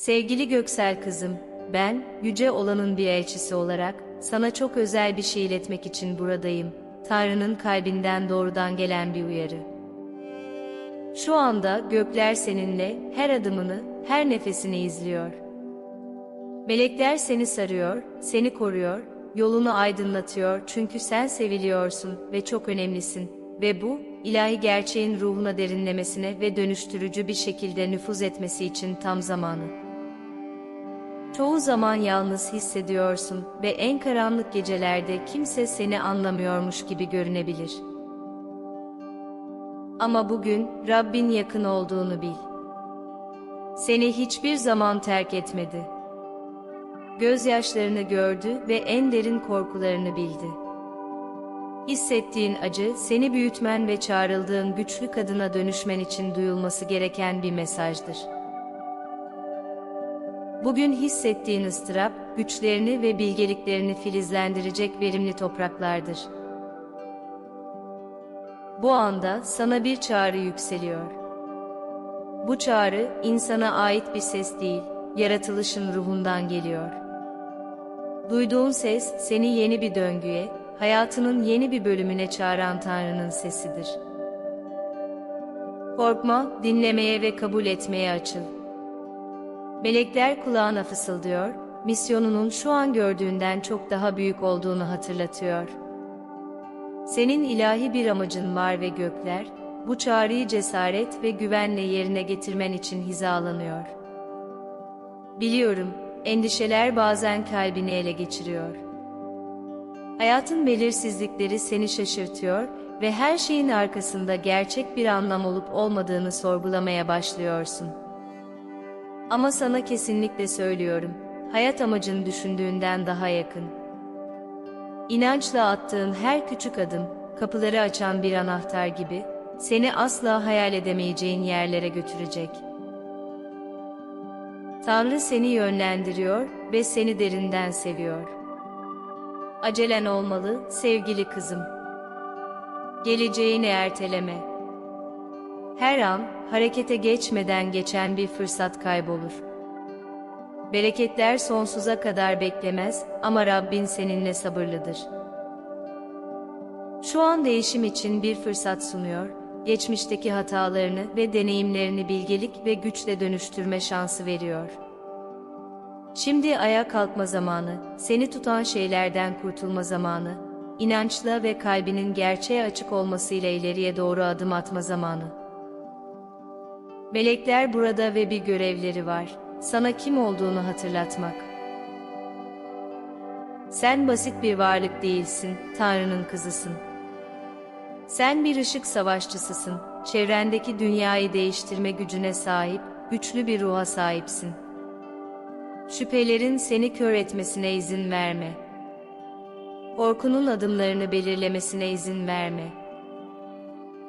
Sevgili Göksel kızım, ben, Yüce Olan'ın bir elçisi olarak, sana çok özel bir şey iletmek için buradayım. Tanrı'nın kalbinden doğrudan gelen bir uyarı. Şu anda gökler seninle, her adımını, her nefesini izliyor. Melekler seni sarıyor, seni koruyor, yolunu aydınlatıyor çünkü sen seviliyorsun ve çok önemlisin ve bu, ilahi gerçeğin ruhuna derinlemesine ve dönüştürücü bir şekilde nüfuz etmesi için tam zamanı. Çoğu zaman yalnız hissediyorsun ve en karanlık gecelerde kimse seni anlamıyormuş gibi görünebilir. Ama bugün Rabbin yakın olduğunu bil. Seni hiçbir zaman terk etmedi. Gözyaşlarını gördü ve en derin korkularını bildi. Hissettiğin acı, seni büyütmen ve çağrıldığın güçlü kadına dönüşmen için duyulması gereken bir mesajdır. Bugün hissettiğin ıstırap, güçlerini ve bilgeliklerini filizlendirecek verimli topraklardır. Bu anda sana bir çağrı yükseliyor. Bu çağrı, insana ait bir ses değil, yaratılışın ruhundan geliyor. Duyduğun ses, seni yeni bir döngüye, hayatının yeni bir bölümüne çağıran Tanrı'nın sesidir. Korkma, dinlemeye ve kabul etmeye açıl. Melekler kulağına fısıldıyor, misyonunun şu an gördüğünden çok daha büyük olduğunu hatırlatıyor. Senin ilahi bir amacın var ve gökler, bu çağrıyı cesaret ve güvenle yerine getirmen için hizalanıyor. Biliyorum, endişeler bazen kalbini ele geçiriyor. Hayatın belirsizlikleri seni şaşırtıyor ve her şeyin arkasında gerçek bir anlam olup olmadığını sorgulamaya başlıyorsun. Ama sana kesinlikle söylüyorum, hayat amacın düşündüğünden daha yakın. İnançla attığın her küçük adım, kapıları açan bir anahtar gibi, seni asla hayal edemeyeceğin yerlere götürecek. Tanrı seni yönlendiriyor ve seni derinden seviyor. Acelen olmalı sevgili kızım. Geleceğini erteleme. Her an harekete geçmeden geçen bir fırsat kaybolur. Bereketler sonsuza kadar beklemez ama Rabbin seninle sabırlıdır. Şu an değişim için bir fırsat sunuyor, geçmişteki hatalarını ve deneyimlerini bilgelik ve güçle dönüştürme şansı veriyor. Şimdi ayağa kalkma zamanı, seni tutan şeylerden kurtulma zamanı, inançla ve kalbinin gerçeğe açık olmasıyla ileriye doğru adım atma zamanı. Melekler burada ve bir görevleri var. Sana kim olduğunu hatırlatmak. Sen basit bir varlık değilsin, Tanrı'nın kızısın. Sen bir ışık savaşçısısın, çevrendeki dünyayı değiştirme gücüne sahip, güçlü bir ruha sahipsin. Şüphelerin seni kör etmesine izin verme. Korkunun adımlarını belirlemesine izin verme.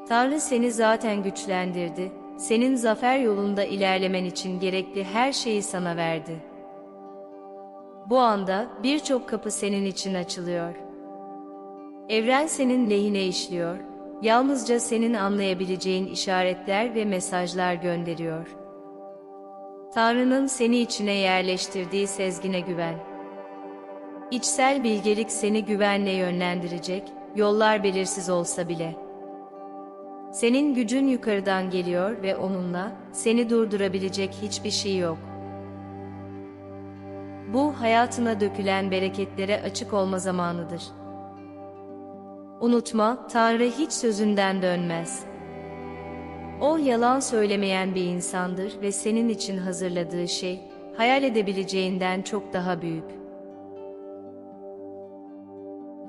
Tanrı seni zaten güçlendirdi, senin zafer yolunda ilerlemen için gerekli her şeyi sana verdi. Bu anda birçok kapı senin için açılıyor. Evren senin lehine işliyor, yalnızca senin anlayabileceğin işaretler ve mesajlar gönderiyor. Tanrı'nın seni içine yerleştirdiği sezgine güven. İçsel bilgelik seni güvenle yönlendirecek, yollar belirsiz olsa bile. Senin gücün yukarıdan geliyor ve onunla seni durdurabilecek hiçbir şey yok. Bu hayatına dökülen bereketlere açık olma zamanıdır. Unutma, Tanrı hiç sözünden dönmez. O yalan söylemeyen bir insandır ve senin için hazırladığı şey, hayal edebileceğinden çok daha büyük.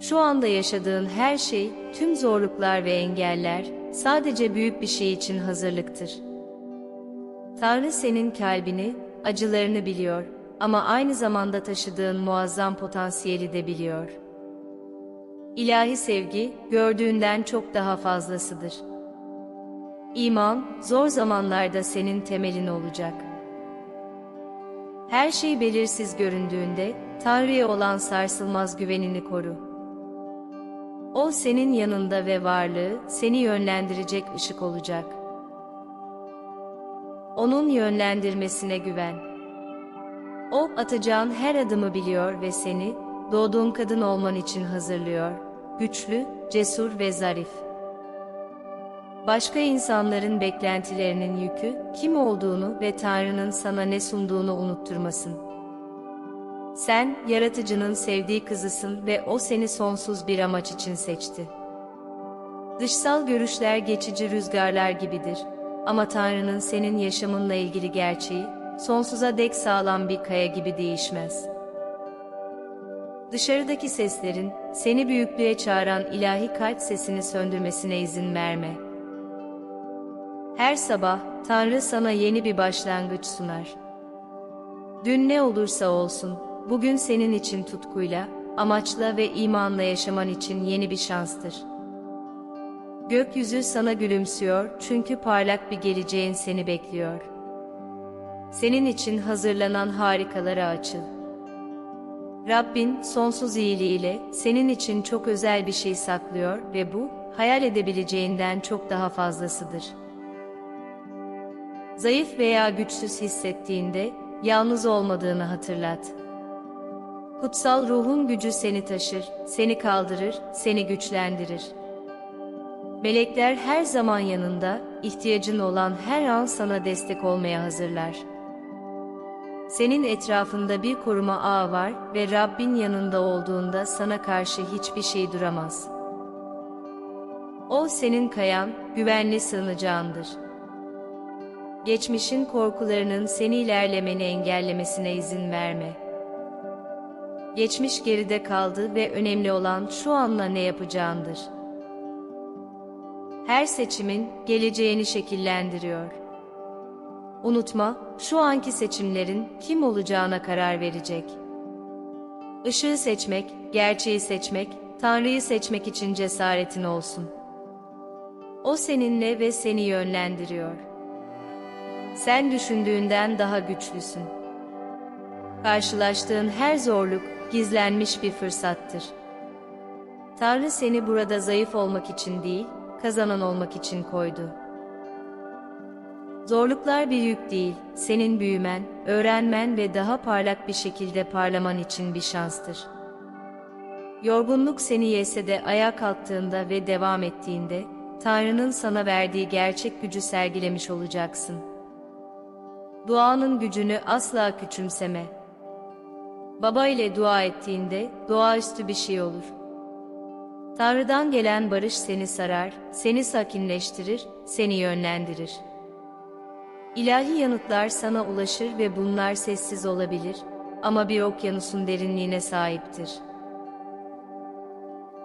Şu anda yaşadığın her şey, tüm zorluklar ve engeller, sadece büyük bir şey için hazırlıktır. Tanrı senin kalbini, acılarını biliyor ama aynı zamanda taşıdığın muazzam potansiyeli de biliyor. İlahi sevgi, gördüğünden çok daha fazlasıdır. İman, zor zamanlarda senin temelin olacak. Her şey belirsiz göründüğünde, Tanrı'ya olan sarsılmaz güvenini koru. O senin yanında ve varlığı, seni yönlendirecek ışık olacak. Onun yönlendirmesine güven. O atacağın her adımı biliyor ve seni doğduğun kadın olman için hazırlıyor. Güçlü, cesur ve zarif. Başka insanların beklentilerinin yükü kim olduğunu ve Tanrı'nın sana ne sunduğunu unutturmasın. Sen, yaratıcının sevdiği kızısın ve o seni sonsuz bir amaç için seçti. Dışsal görüşler geçici rüzgarlar gibidir. Ama Tanrı'nın senin yaşamınla ilgili gerçeği, sonsuza dek sağlam bir kaya gibi değişmez. Dışarıdaki seslerin, seni büyüklüğe çağıran ilahi kalp sesini söndürmesine izin verme. Her sabah, Tanrı sana yeni bir başlangıç sunar. Dün ne olursa olsun, bugün senin için tutkuyla, amaçla ve imanla yaşaman için yeni bir şanstır. Gökyüzü sana gülümsüyor çünkü parlak bir geleceğin seni bekliyor. Senin için hazırlanan harikalara açıl. Rabbin sonsuz iyiliğiyle senin için çok özel bir şey saklıyor ve bu, hayal edebileceğinden çok daha fazlasıdır. Zayıf veya güçsüz hissettiğinde, yalnız olmadığını hatırlat. Kutsal ruhun gücü seni taşır, seni kaldırır, seni güçlendirir. Melekler her zaman yanında, ihtiyacın olan her an sana destek olmaya hazırlar. Senin etrafında bir koruma ağı var ve Rabbin yanında olduğunda sana karşı hiçbir şey duramaz. O senin kayan, güvenli sığınacağındır. Geçmişin korkularının seni ilerlemeni engellemesine izin verme. Geçmiş geride kaldı ve önemli olan şu anla ne yapacağındır. Her seçimin geleceğini şekillendiriyor. Unutma, şu anki seçimlerin kim olacağına karar verecek. Işığı seçmek, gerçeği seçmek, Tanrı'yı seçmek için cesaretin olsun. O seninle ve seni yönlendiriyor. Sen düşündüğünden daha güçlüsün. Karşılaştığın her zorluk gizlenmiş bir fırsattır. Tanrı seni burada zayıf olmak için değil, kazanan olmak için koydu. Zorluklar bir yük değil, senin büyümen, öğrenmen ve daha parlak bir şekilde parlaman için bir şanstır. Yorgunluk seni yese de ayağa kalktığında ve devam ettiğinde, Tanrı'nın sana verdiği gerçek gücü sergilemiş olacaksın. Duanın gücünü asla küçümseme. Baba ile dua ettiğinde doğaüstü bir şey olur. Tanrı'dan gelen barış seni sarar, seni sakinleştirir, seni yönlendirir. İlahi yanıtlar sana ulaşır ve bunlar sessiz olabilir ama bir okyanusun derinliğine sahiptir.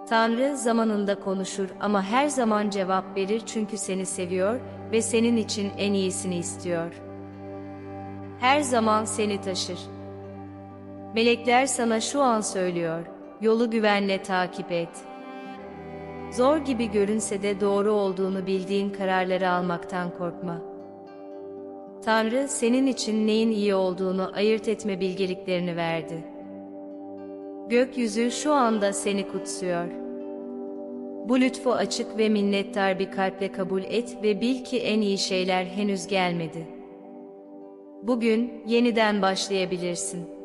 Tanrı zamanında konuşur ama her zaman cevap verir çünkü seni seviyor ve senin için en iyisini istiyor. Her zaman seni taşır. Melekler sana şu an söylüyor, yolu güvenle takip et. Zor gibi görünse de doğru olduğunu bildiğin kararları almaktan korkma. Tanrı senin için neyin iyi olduğunu ayırt etme bilgeliklerini verdi. Gökyüzü şu anda seni kutsuyor. Bu lütfu açık ve minnettar bir kalple kabul et ve bil ki en iyi şeyler henüz gelmedi. Bugün yeniden başlayabilirsin.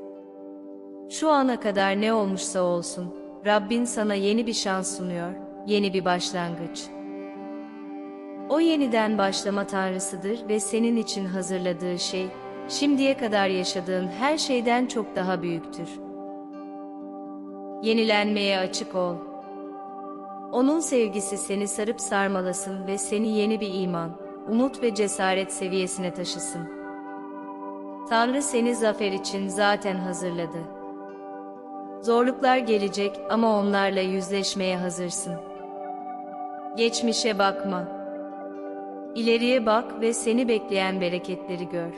Şu ana kadar ne olmuşsa olsun, Rabbin sana yeni bir şans sunuyor, yeni bir başlangıç. O yeniden başlama tanrısıdır ve senin için hazırladığı şey, şimdiye kadar yaşadığın her şeyden çok daha büyüktür. Yenilenmeye açık ol. Onun sevgisi seni sarıp sarmalasın ve seni yeni bir iman, umut ve cesaret seviyesine taşısın. Tanrı seni zafer için zaten hazırladı. Zorluklar gelecek ama onlarla yüzleşmeye hazırsın. Geçmişe bakma. İleriye bak ve seni bekleyen bereketleri gör.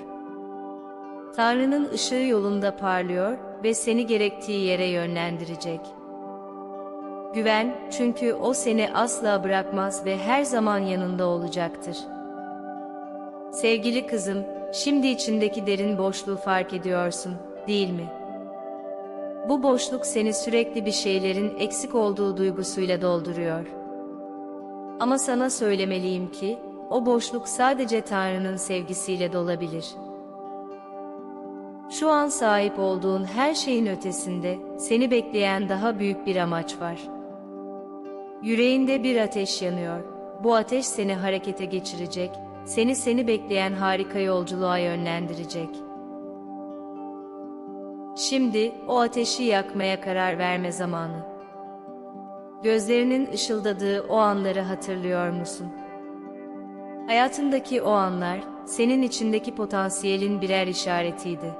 Tanrı'nın ışığı yolunda parlıyor ve seni gerektiği yere yönlendirecek. Güven çünkü o seni asla bırakmaz ve her zaman yanında olacaktır. Sevgili kızım, şimdi içindeki derin boşluğu fark ediyorsun, değil mi? Bu boşluk seni sürekli bir şeylerin eksik olduğu duygusuyla dolduruyor. Ama sana söylemeliyim ki, o boşluk sadece Tanrı'nın sevgisiyle dolabilir. Şu an sahip olduğun her şeyin ötesinde seni bekleyen daha büyük bir amaç var. Yüreğinde bir ateş yanıyor. Bu ateş seni harekete geçirecek, seni seni bekleyen harika yolculuğa yönlendirecek. Şimdi o ateşi yakmaya karar verme zamanı. Gözlerinin ışıldadığı o anları hatırlıyor musun? Hayatındaki o anlar, senin içindeki potansiyelin birer işaretiydi.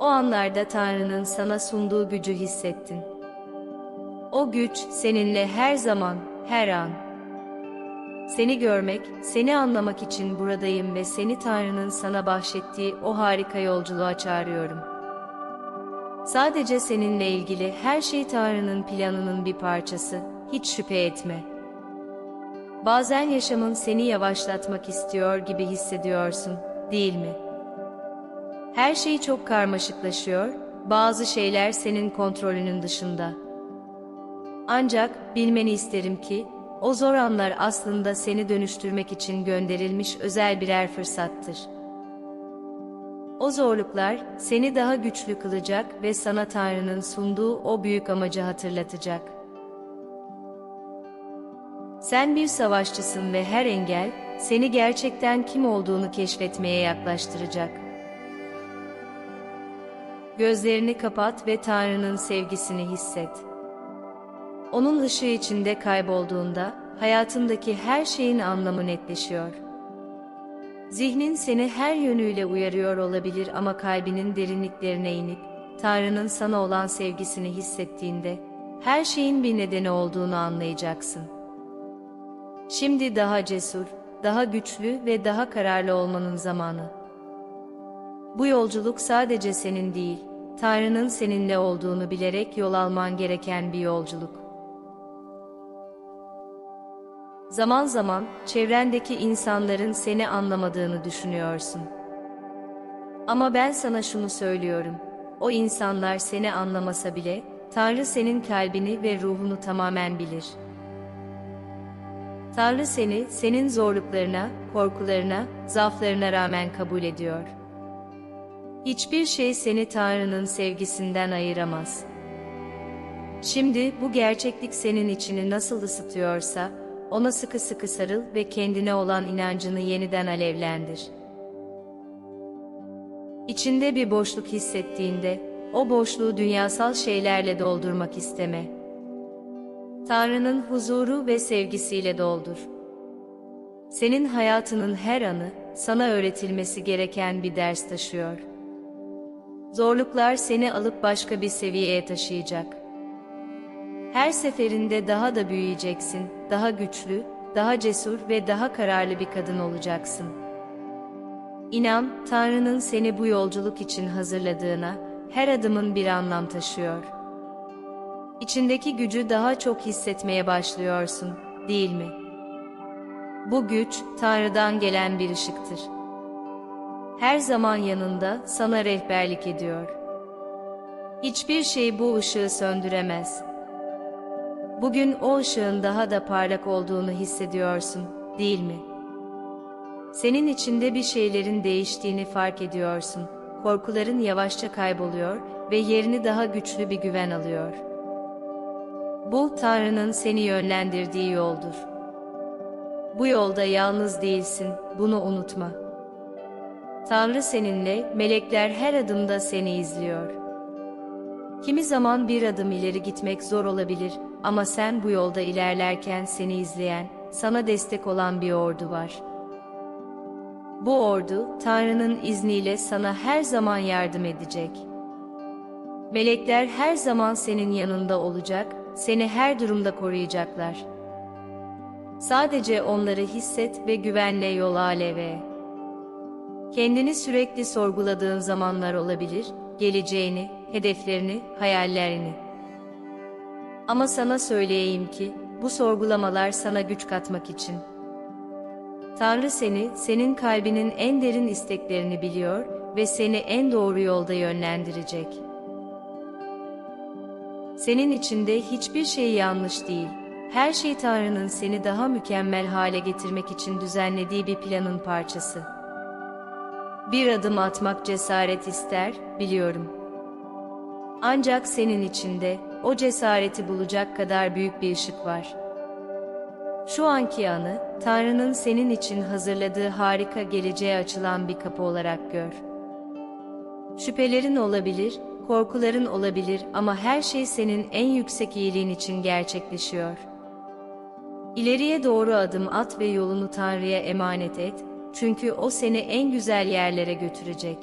O anlarda Tanrı'nın sana sunduğu gücü hissettin. O güç seninle her zaman, her an. Seni görmek, seni anlamak için buradayım ve seni Tanrı'nın sana bahşettiği o harika yolculuğa çağırıyorum. Sadece seninle ilgili her şey Tanrı'nın planının bir parçası, hiç şüphe etme. Bazen yaşamın seni yavaşlatmak istiyor gibi hissediyorsun, değil mi? Her şey çok karmaşıklaşıyor, bazı şeyler senin kontrolünün dışında. Ancak bilmeni isterim ki, o zor anlar aslında seni dönüştürmek için gönderilmiş özel birer fırsattır. O zorluklar seni daha güçlü kılacak ve sana Tanrı'nın sunduğu o büyük amacı hatırlatacak. Sen bir savaşçısın ve her engel seni gerçekten kim olduğunu keşfetmeye yaklaştıracak. Gözlerini kapat ve Tanrı'nın sevgisini hisset. Onun ışığı içinde kaybolduğunda hayatındaki her şeyin anlamı netleşiyor. Zihnin seni her yönüyle uyarıyor olabilir ama kalbinin derinliklerine inip Tanrı'nın sana olan sevgisini hissettiğinde her şeyin bir nedeni olduğunu anlayacaksın. Şimdi daha cesur, daha güçlü ve daha kararlı olmanın zamanı. Bu yolculuk sadece senin değil, Tanrı'nın seninle olduğunu bilerek yol alman gereken bir yolculuk. Zaman zaman çevrendeki insanların seni anlamadığını düşünüyorsun. Ama ben sana şunu söylüyorum. O insanlar seni anlamasa bile Tanrı senin kalbini ve ruhunu tamamen bilir. Tanrı seni senin zorluklarına, korkularına, zaaflarına rağmen kabul ediyor. Hiçbir şey seni Tanrı'nın sevgisinden ayıramaz. Şimdi bu gerçeklik senin içini nasıl ısıtıyorsa, ona sıkı sıkı sarıl ve kendine olan inancını yeniden alevlendir. İçinde bir boşluk hissettiğinde, o boşluğu dünyasal şeylerle doldurmak isteme. Tanrı'nın huzuru ve sevgisiyle doldur. Senin hayatının her anı, sana öğretilmesi gereken bir ders taşıyor. Zorluklar seni alıp başka bir seviyeye taşıyacak. Her seferinde daha da büyüyeceksin, daha güçlü, daha cesur ve daha kararlı bir kadın olacaksın. İnan, Tanrı'nın seni bu yolculuk için hazırladığına, her adımın bir anlam taşıyor. İçindeki gücü daha çok hissetmeye başlıyorsun, değil mi? Bu güç, Tanrı'dan gelen bir ışıktır. Her zaman yanında sana rehberlik ediyor. Hiçbir şey bu ışığı söndüremez. Bugün o ışığın daha da parlak olduğunu hissediyorsun, değil mi? Senin içinde bir şeylerin değiştiğini fark ediyorsun. Korkuların yavaşça kayboluyor ve yerini daha güçlü bir güven alıyor. Bu Tanrı'nın seni yönlendirdiği yoldur. Bu yolda yalnız değilsin, bunu unutma. Tanrı seninle, melekler her adımda seni izliyor. Kimi zaman bir adım ileri gitmek zor olabilir ama sen bu yolda ilerlerken seni izleyen, sana destek olan bir ordu var. Bu ordu, Tanrı'nın izniyle sana her zaman yardım edecek. Melekler her zaman senin yanında olacak, seni her durumda koruyacaklar. Sadece onları hisset ve güvenle yol aleve. Kendini sürekli sorguladığın zamanlar olabilir, geleceğini, hedeflerini, hayallerini. Ama sana söyleyeyim ki, bu sorgulamalar sana güç katmak için. Tanrı seni, senin kalbinin en derin isteklerini biliyor ve seni en doğru yolda yönlendirecek. Senin içinde hiçbir şey yanlış değil. Her şey Tanrı'nın seni daha mükemmel hale getirmek için düzenlediği bir planın parçası. Bir adım atmak cesaret ister, biliyorum. Ancak senin içinde o cesareti bulacak kadar büyük bir ışık var. Şu anki anı, Tanrı'nın senin için hazırladığı harika geleceğe açılan bir kapı olarak gör. Şüphelerin olabilir, korkuların olabilir ama her şey senin en yüksek iyiliğin için gerçekleşiyor. İleriye doğru adım at ve yolunu Tanrı'ya emanet et, çünkü O seni en güzel yerlere götürecek.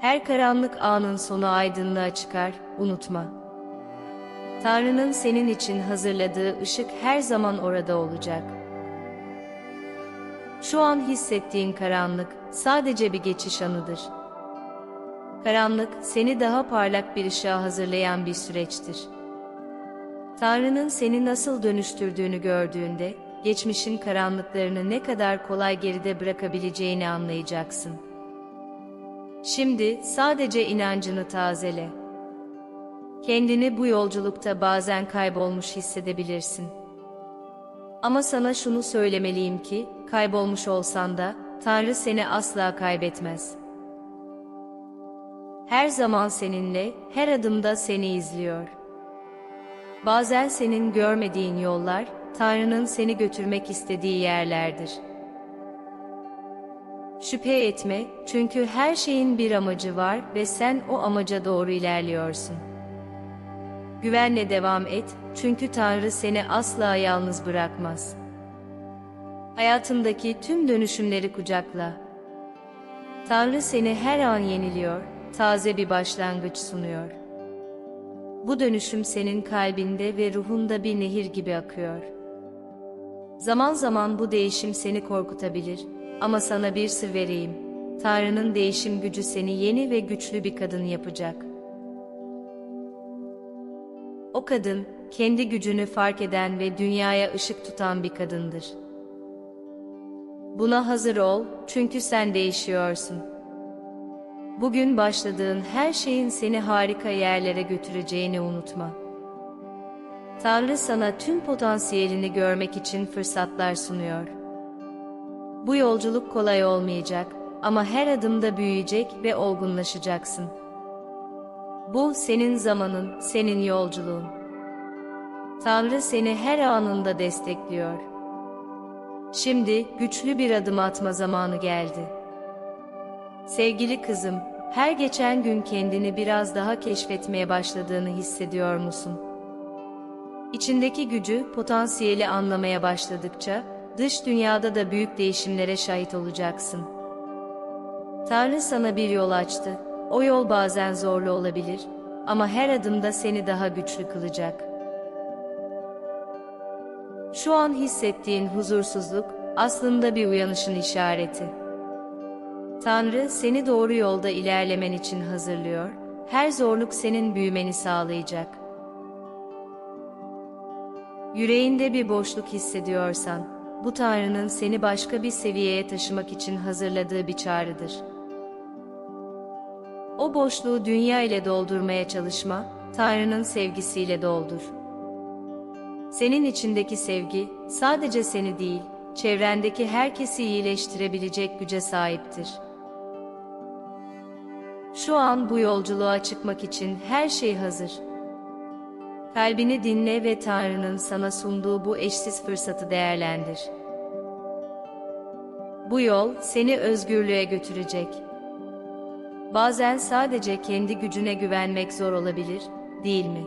Her karanlık anın sonu aydınlığa çıkar, unutma. Tanrı'nın senin için hazırladığı ışık her zaman orada olacak. Şu an hissettiğin karanlık sadece bir geçiş anıdır. Karanlık seni daha parlak bir ışığa hazırlayan bir süreçtir. Tanrı'nın seni nasıl dönüştürdüğünü gördüğünde, geçmişin karanlıklarını ne kadar kolay geride bırakabileceğini anlayacaksın. Şimdi sadece inancını tazele. Kendini bu yolculukta bazen kaybolmuş hissedebilirsin. Ama sana şunu söylemeliyim ki, kaybolmuş olsan da, Tanrı seni asla kaybetmez. Her zaman seninle, her adımda seni izliyor. Bazen senin görmediğin yollar, Tanrı'nın seni götürmek istediği yerlerdir. Şüphe etme, çünkü her şeyin bir amacı var ve sen o amaca doğru ilerliyorsun. Güvenle devam et, çünkü Tanrı seni asla yalnız bırakmaz. Hayatındaki tüm dönüşümleri kucakla. Tanrı seni her an yeniliyor, taze bir başlangıç sunuyor. Bu dönüşüm senin kalbinde ve ruhunda bir nehir gibi akıyor. Zaman zaman bu değişim seni korkutabilir ama sana bir sır vereyim. Tanrı'nın değişim gücü seni yeni ve güçlü bir kadın yapacak. O kadın, kendi gücünü fark eden ve dünyaya ışık tutan bir kadındır. Buna hazır ol, çünkü sen değişiyorsun. Bugün başladığın her şeyin seni harika yerlere götüreceğini unutma. Tanrı sana tüm potansiyelini görmek için fırsatlar sunuyor. Bu yolculuk kolay olmayacak ama her adımda büyüyecek ve olgunlaşacaksın. Bu senin zamanın, senin yolculuğun. Tanrı seni her anında destekliyor. Şimdi güçlü bir adım atma zamanı geldi. Sevgili kızım, her geçen gün kendini biraz daha keşfetmeye başladığını hissediyor musun? İçindeki gücü, potansiyeli anlamaya başladıkça, dış dünyada da büyük değişimlere şahit olacaksın. Tanrı sana bir yol açtı. O yol bazen zorlu olabilir ama her adımda seni daha güçlü kılacak. Şu an hissettiğin huzursuzluk aslında bir uyanışın işareti. Tanrı seni doğru yolda ilerlemen için hazırlıyor, her zorluk senin büyümeni sağlayacak. Yüreğinde bir boşluk hissediyorsan, bu Tanrı'nın seni başka bir seviyeye taşımak için hazırladığı bir çağrıdır. O boşluğu dünya ile doldurmaya çalışma, Tanrı'nın sevgisiyle doldur. Senin içindeki sevgi, sadece seni değil, çevrendeki herkesi iyileştirebilecek güce sahiptir. Şu an bu yolculuğa çıkmak için her şey hazır. Kalbini dinle ve Tanrı'nın sana sunduğu bu eşsiz fırsatı değerlendir. Bu yol seni özgürlüğe götürecek. Bazen sadece kendi gücüne güvenmek zor olabilir, değil mi?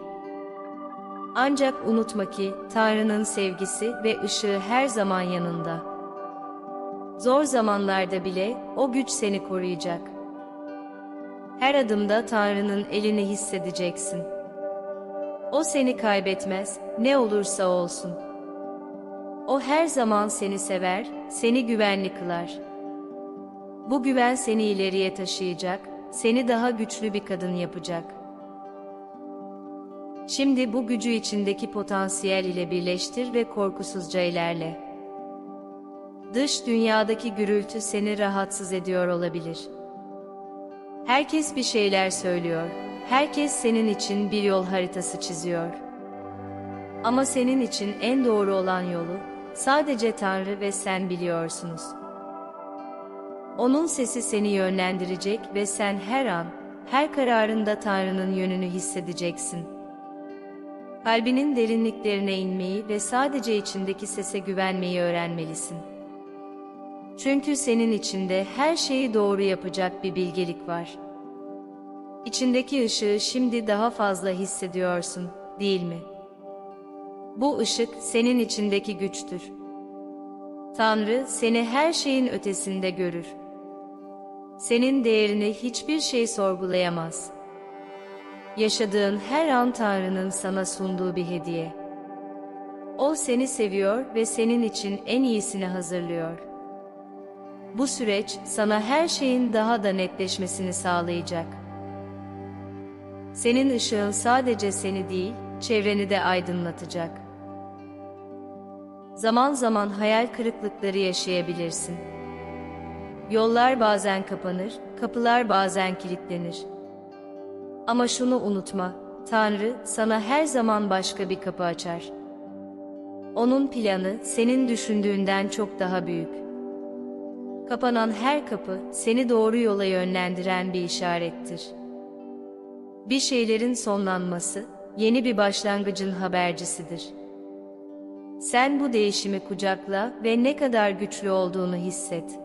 Ancak unutma ki Tanrı'nın sevgisi ve ışığı her zaman yanında. Zor zamanlarda bile o güç seni koruyacak. Her adımda Tanrı'nın elini hissedeceksin. O seni kaybetmez, ne olursa olsun. O her zaman seni sever, seni güvenli kılar. Bu güven seni ileriye taşıyacak, seni daha güçlü bir kadın yapacak. Şimdi bu gücü içindeki potansiyel ile birleştir ve korkusuzca ilerle. Dış dünyadaki gürültü seni rahatsız ediyor olabilir. Herkes bir şeyler söylüyor. Herkes senin için bir yol haritası çiziyor. Ama senin için en doğru olan yolu sadece Tanrı ve sen biliyorsunuz. Onun sesi seni yönlendirecek ve sen her an, her kararında Tanrı'nın yönünü hissedeceksin. Kalbinin derinliklerine inmeyi ve sadece içindeki sese güvenmeyi öğrenmelisin. Çünkü senin içinde her şeyi doğru yapacak bir bilgelik var. İçindeki ışığı şimdi daha fazla hissediyorsun, değil mi? Bu ışık senin içindeki güçtür. Tanrı seni her şeyin ötesinde görür. Senin değerini hiçbir şey sorgulayamaz. Yaşadığın her an Tanrı'nın sana sunduğu bir hediye. O seni seviyor ve senin için en iyisini hazırlıyor. Bu süreç sana her şeyin daha da netleşmesini sağlayacak. Senin ışığın sadece seni değil, çevreni de aydınlatacak. Zaman zaman hayal kırıklıkları yaşayabilirsin. Yollar bazen kapanır, kapılar bazen kilitlenir. Ama şunu unutma, Tanrı sana her zaman başka bir kapı açar. Onun planı senin düşündüğünden çok daha büyük. Kapanan her kapı seni doğru yola yönlendiren bir işarettir. Bir şeylerin sonlanması, yeni bir başlangıcın habercisidir. Sen bu değişimi kucakla ve ne kadar güçlü olduğunu hisset.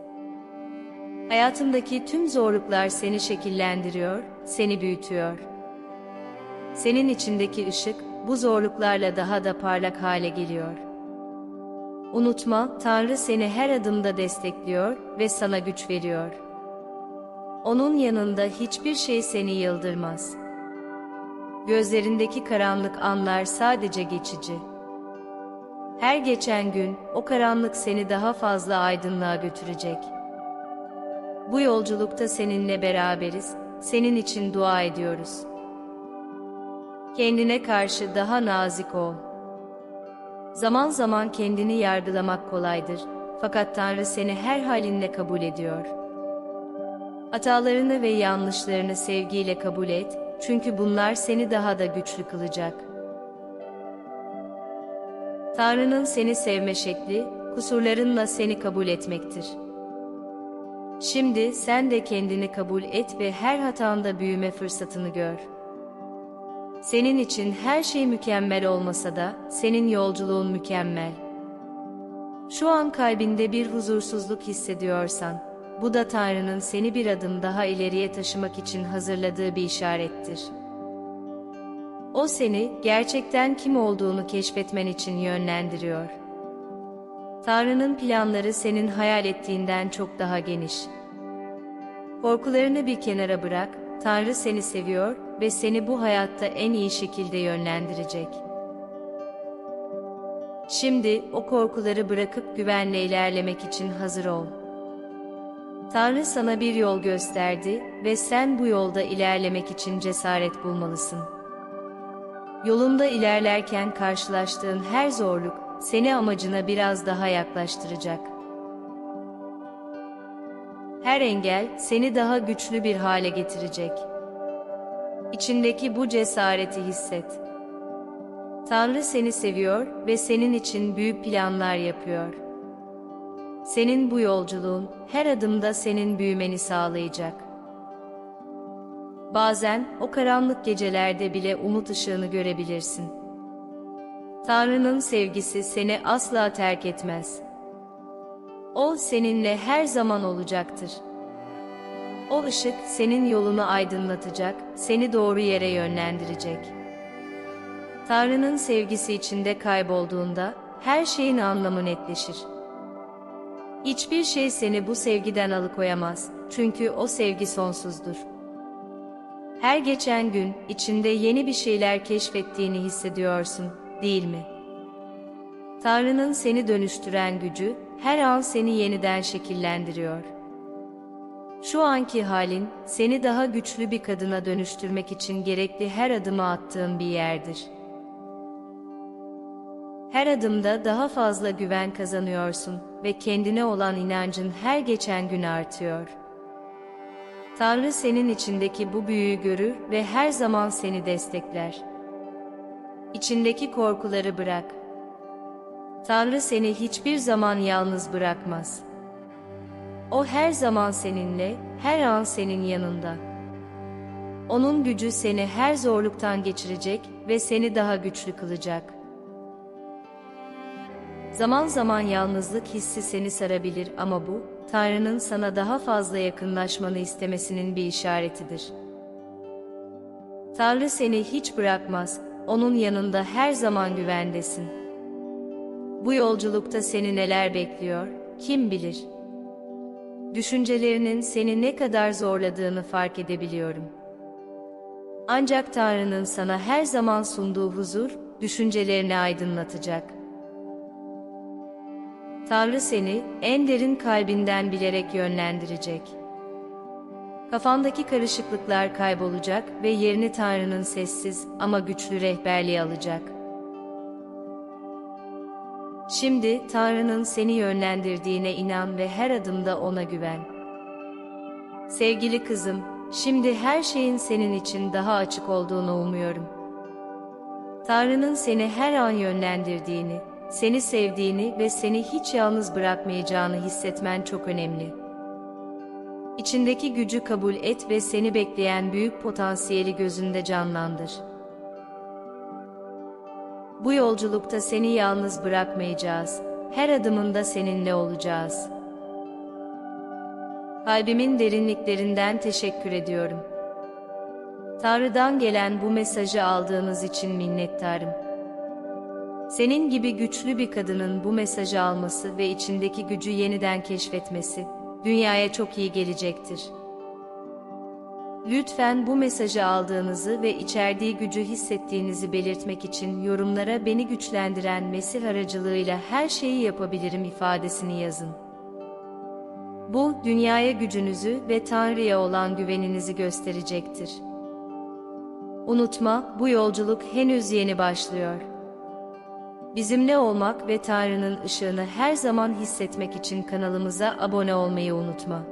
Hayatındaki tüm zorluklar seni şekillendiriyor, seni büyütüyor. Senin içindeki ışık bu zorluklarla daha da parlak hale geliyor. Unutma, Tanrı seni her adımda destekliyor ve sana güç veriyor. Onun yanında hiçbir şey seni yıldırmaz. Gözlerindeki karanlık anlar sadece geçici. Her geçen gün o karanlık seni daha fazla aydınlığa götürecek. Bu yolculukta seninle beraberiz, senin için dua ediyoruz. Kendine karşı daha nazik ol. Zaman zaman kendini yargılamak kolaydır, fakat Tanrı seni her halinle kabul ediyor. Hatalarını ve yanlışlarını sevgiyle kabul et, çünkü bunlar seni daha da güçlü kılacak. Tanrı'nın seni sevme şekli, kusurlarınla seni kabul etmektir. Şimdi sen de kendini kabul et ve her hatanda büyüme fırsatını gör. Senin için her şey mükemmel olmasa da senin yolculuğun mükemmel. Şu an kalbinde bir huzursuzluk hissediyorsan, bu da Tanrı'nın seni bir adım daha ileriye taşımak için hazırladığı bir işarettir. O seni gerçekten kim olduğunu keşfetmen için yönlendiriyor. Tanrı'nın planları senin hayal ettiğinden çok daha geniş. Korkularını bir kenara bırak, Tanrı seni seviyor ve seni bu hayatta en iyi şekilde yönlendirecek. Şimdi o korkuları bırakıp güvenle ilerlemek için hazır ol. Tanrı sana bir yol gösterdi ve sen bu yolda ilerlemek için cesaret bulmalısın. Yolunda ilerlerken karşılaştığın her zorluk seni amacına biraz daha yaklaştıracak. Her engel seni daha güçlü bir hale getirecek. İçindeki bu cesareti hisset. Tanrı seni seviyor ve senin için büyük planlar yapıyor. Senin bu yolculuğun her adımda senin büyümeni sağlayacak. Bazen o karanlık gecelerde bile umut ışığını görebilirsin. Tanrı'nın sevgisi seni asla terk etmez. O seninle her zaman olacaktır. O ışık senin yolunu aydınlatacak, seni doğru yere yönlendirecek. Tanrı'nın sevgisi içinde kaybolduğunda her şeyin anlamı netleşir. Hiçbir şey seni bu sevgiden alıkoyamaz, çünkü o sevgi sonsuzdur. Her geçen gün içinde yeni bir şeyler keşfettiğini hissediyorsun, değil mi? Tanrı'nın seni dönüştüren gücü her an seni yeniden şekillendiriyor. Şu anki halin seni daha güçlü bir kadına dönüştürmek için gerekli her adımı attığın bir yerdir. Her adımda daha fazla güven kazanıyorsun ve kendine olan inancın her geçen gün artıyor. Tanrı senin içindeki bu büyüyü görür ve her zaman seni destekler. İçindeki korkuları bırak. Tanrı seni hiçbir zaman yalnız bırakmaz. O her zaman seninle, her an senin yanında. Onun gücü seni her zorluktan geçirecek ve seni daha güçlü kılacak. Zaman zaman yalnızlık hissi seni sarabilir ama bu, Tanrı'nın sana daha fazla yakınlaşmanı istemesinin bir işaretidir. Tanrı seni hiç bırakmaz, onun yanında her zaman güvendesin. Bu yolculukta seni neler bekliyor, kim bilir? Düşüncelerinin seni ne kadar zorladığını fark edebiliyorum. Ancak Tanrı'nın sana her zaman sunduğu huzur, düşüncelerini aydınlatacak. Tanrı seni en derin kalbinden bilerek yönlendirecek. Kafandaki karışıklıklar kaybolacak ve yerini Tanrı'nın sessiz ama güçlü rehberliği alacak. Şimdi Tanrı'nın seni yönlendirdiğine inan ve her adımda ona güven. Sevgili kızım, şimdi her şeyin senin için daha açık olduğunu umuyorum. Tanrı'nın seni her an yönlendirdiğini, seni sevdiğini ve seni hiç yalnız bırakmayacağını hissetmen çok önemli. İçindeki gücü kabul et ve seni bekleyen büyük potansiyeli gözünde canlandır. Bu yolculukta seni yalnız bırakmayacağız. Her adımında seninle olacağız. Kalbimin derinliklerinden teşekkür ediyorum. Tanrı'dan gelen bu mesajı aldığınız için minnettarım. Senin gibi güçlü bir kadının bu mesajı alması ve içindeki gücü yeniden keşfetmesi, dünyaya çok iyi gelecektir. Lütfen bu mesajı aldığınızı ve içerdiği gücü hissettiğinizi belirtmek için yorumlara beni güçlendiren Mesih aracılığıyla her şeyi yapabilirim ifadesini yazın. Bu, dünyaya gücünüzü ve Tanrı'ya olan güveninizi gösterecektir. Unutma, bu yolculuk henüz yeni başlıyor. Bizimle olmak ve Tanrı'nın ışığını her zaman hissetmek için kanalımıza abone olmayı unutma.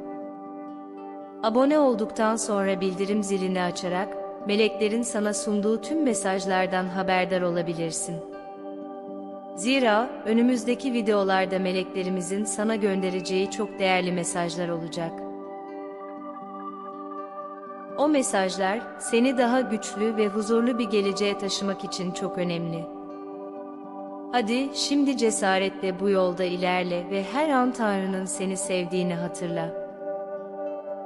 Abone olduktan sonra bildirim zilini açarak, meleklerin sana sunduğu tüm mesajlardan haberdar olabilirsin. Zira önümüzdeki videolarda meleklerimizin sana göndereceği çok değerli mesajlar olacak. O mesajlar seni daha güçlü ve huzurlu bir geleceğe taşımak için çok önemli. Hadi şimdi cesaretle bu yolda ilerle ve her an Tanrı'nın seni sevdiğini hatırla.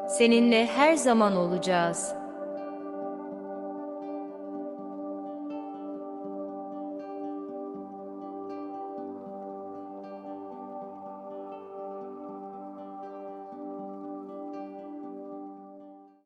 Seninle her zaman olacağız.